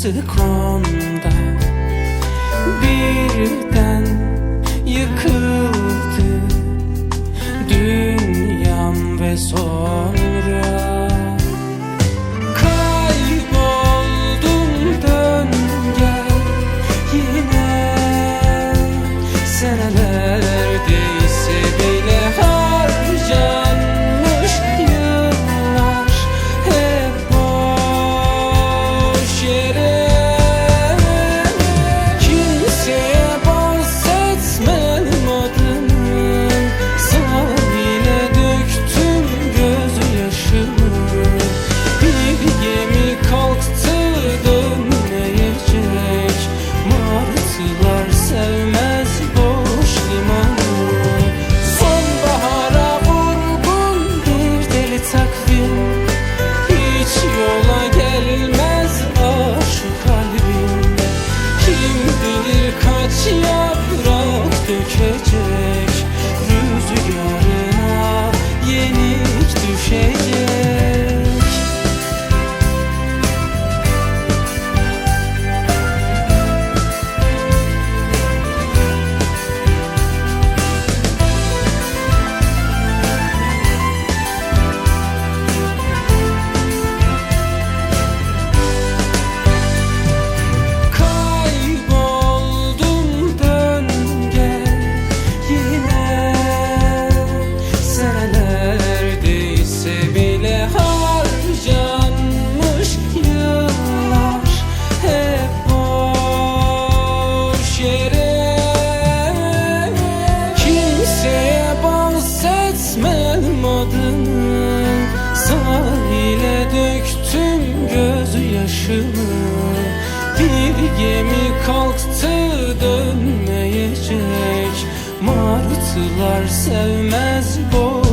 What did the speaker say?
to the crown. Sahile döktüm gözyaşımı. Bir gemi kalktı dönmeyecek. Martılar sevmez boş